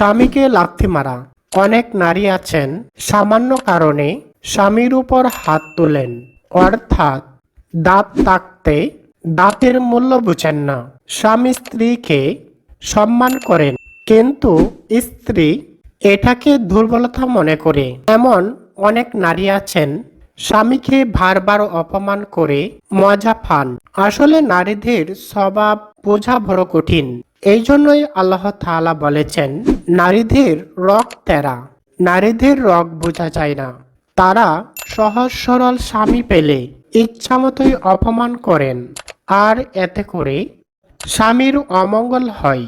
স্বামীকে লাথি মারা। অনেক নারী আছেন। সামান্য কারণে স্বামীর উপর হাত তোলেন। অর্থাৎ দাঁত তাকতে দাঁতের মূল্য বুঝেন না। স্বামী স্ত্রীকে সম্মান করেন। কিন্তু স্ত্রী এটাকে দুর্বলতা মনে করে। এমন অনেক নারী আছেন, স্বামীকে বারবার অপমান করে মজা পান। আসলে নারীদের স্বভাব বোঝা বড় কঠিন। এই জন্যই আল্লাহ তাআলা বলেছেন, নারীদের রক তেরা নারীদের রক বোঝা যায় না। তারা সহজ সরল স্বামী পেলে ইচ্ছামতোই অপমান করেন। আর এতে করে স্বামীর অমঙ্গল হয়।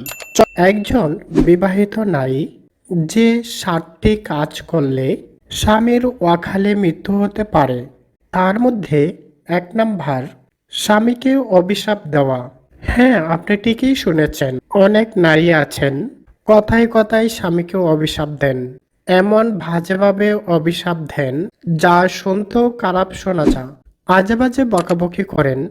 একজন বিবাহিত নারী যে ষাটটি কাজ করলে স্বামীর ওয়াখালে মৃত্যু হতে পারে, তার মধ্যে এক নাম্বার স্বামীকে অভিশাপ দেওয়া। হ্যাঁ আপনি ঠিকই শুনেছেন। অনেক নারী আছেন। কথায় কথায় স্বামীকে অভিশাপ দেন। এমন বাজেভাবে অভিশাপ দেন, যা শুনতেও খারাপ শোনা যা আজে বাজে বকাবকি করেন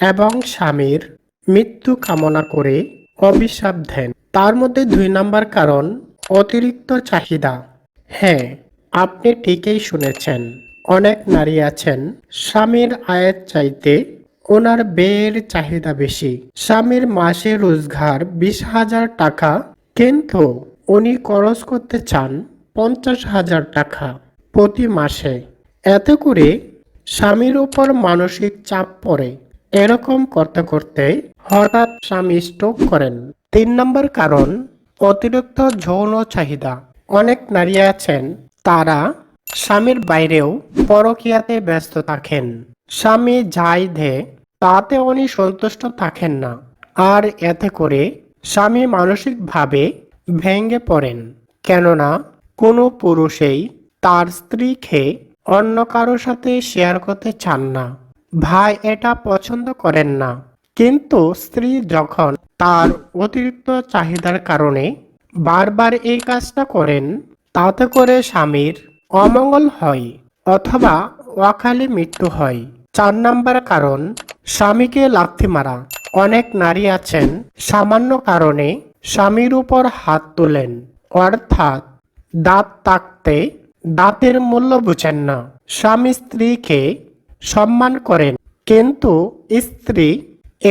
এবং স্বামীর মৃত্যু কামনা করে অভিশাপ দেন। তার মধ্যে দুই নম্বর কারণ, অতিরিক্ত চাহিদা। হ্যাঁ আপনি ঠিকই শুনেছেন। অনেক নারী আছেন, স্বামীর আয়ের চাইতে ওনার ব্যয়ের চাহিদা বেশি। স্বামীর মাসে রোজগার বিশ হাজার টাকা, কিন্তু উনি খরচ করতে চান পঞ্চাশ হাজার টাকা প্রতি মাসে। এতে করে স্বামীর উপর মানসিক চাপ পড়ে। এরকম করতে করতে হঠাৎ স্বামী স্ট্রোক করেন। তিন নম্বর কারণ, অতিরিক্ত যৌন চাহিদা। অনেক নারী আছেন, তারা স্বামীর বাইরেও পরকীয়াতে ব্যস্ত থাকেন। স্বামী যাই দে তাতে উনি সন্তুষ্ট থাকেন না। আর এতে করে স্বামী মানসিকভাবে ভেঙে পড়েন। কেননা কোনো পুরুষেই তার স্ত্রীকে অন্য কারোর সাথে শেয়ার করতে চান না। ভাই এটা পছন্দ করেন না। কিন্তু স্ত্রী যখন তার অতিরিক্ত চাহিদার কারণে বারবার এই কাজটা করেন, তাতে করে স্বামীর অমঙ্গল হয় অথবা অকালে মৃত্যু হয়। চার নাম্বার কারণ স্বামীকে লাথি মারা। অনেক নারী আছেন। সামান্য কারণে স্বামীর উপর হাত তোলেন। অর্থাৎ দাঁত তাকতে দাঁতের মূল্য বুঝেন না। স্বামী স্ত্রীকে সম্মান করেন। কিন্তু স্ত্রী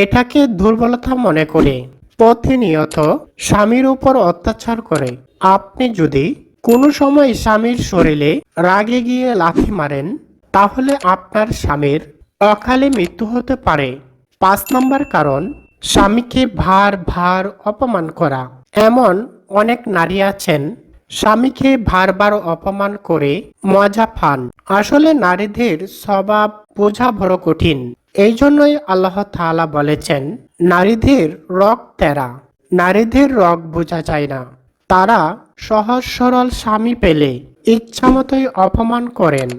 এটাকে দুর্বলতা মনে করে। প্রতিনিয়ত স্বামীর উপর অত্যাচার করে। আপনি যদি কোনো সময় স্বামীর শরীরে রাগে গিয়ে লাথি মারেন, তাহলে আপনার স্বামীর অকালে মৃত্যু হতে পারে। পাঁচ নম্বর কারণ, স্বামীকে ভার ভার, অপমান করা। এমন অনেক নারী আছেন, স্বামীকে বারবার অপমান করে মজা পান। আসলে নারীদের স্বভাব বোঝা বড় কঠিন। এই জন্যই আল্লাহ তাআলা বলেছেন, নারীদের রক তেরা। নারীদের রক বোঝা যায় না। তারা সহজ সরল স্বামী পেলে ইচ্ছামতোই অপমান করেন।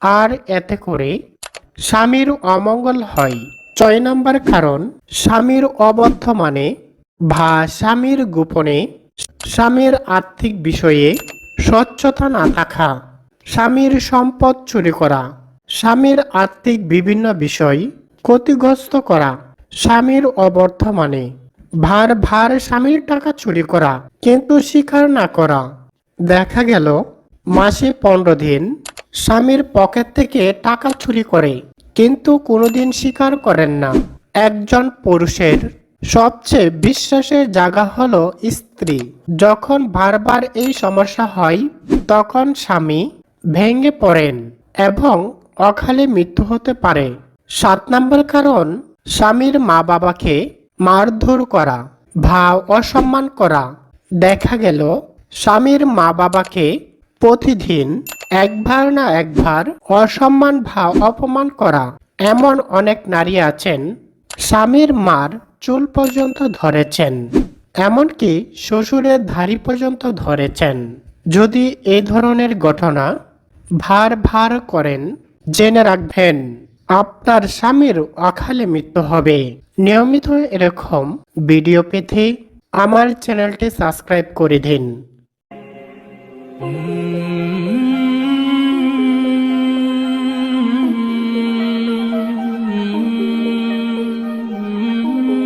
আর এতে করে স্বামীর অমঙ্গল হয়। ছয় নম্বর কারণ, স্বামীর অবদ্ধ মানে বা স্বামীর গোপনে স্বামীর আর্থিক বিষয়ে স্বচ্ছতা না থাকা, স্বামীর সম্পদ চুরি করা, স্বামীর আর্থিক বিভিন্ন বিষয় ক্ষতিগ্রস্ত করা, স্বামীর অবর্তমানে ভার ভার স্বামীর টাকা চুরি করা, কিন্তু স্বীকার না করা। দেখা গেল, মাসে পনেরো দিন স্বামীর পকেট থেকে টাকা চুরি করে, কিন্তু কোনোদিন স্বীকার করেন না। একজন পুরুষের সবচেয়ে বিশ্বাসের জায়গা হলো স্ত্রী। যখন বারবার এই সমস্যা হয়, তখন স্বামী ভেঙে পড়েন এবং অকালে মৃত্যু হতে পারে। সাত নম্বর কারণ, স্বামীর মা বাবাকে মারধর করা, ভাব অসম্মান করা। দেখা গেল, স্বামীর মা বাবাকে প্রতিদিন একবার না একবার অসম্মান ভাব অপমান করা। এমন অনেক নারী আছেন, স্বামীর মার চুল পর্যন্ত ধরেছেন, এমনকি শ্বশুরের ধাড়ি পর্যন্ত ধরেছেন। যদি এই ধরনের ঘটনা ভার ভার করেন, জেনে রাখবেন, আপনার স্বামীর অকালে মৃত্যু হবে। নিয়মিত এরকম ভিডিও পেতে আমার চ্যানেলটি সাবস্ক্রাইব করে দিন।